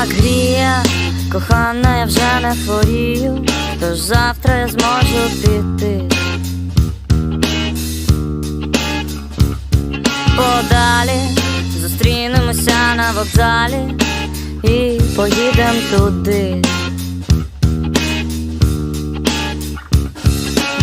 так гріє, кохана, я вже не хворію, тож завтра я зможу піти. Подалі зустрінемося на вокзалі і поїдемо туди.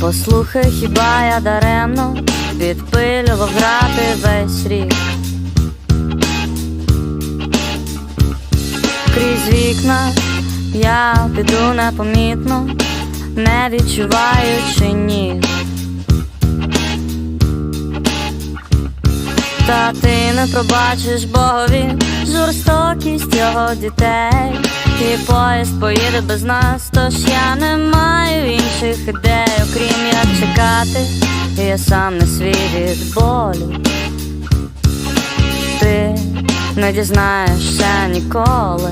Послухай, хіба я даремно підпилював грати весь рік. Крізь вікна я піду непомітно, не відчуваючи ніг. Та ти не пробачиш Богові жорстокість його дітей. І поїзд поїде без нас, тож я не маю інших ідей, окрім як чекати, і я сам не свій від болю. Ти не дізнаєшся ніколи.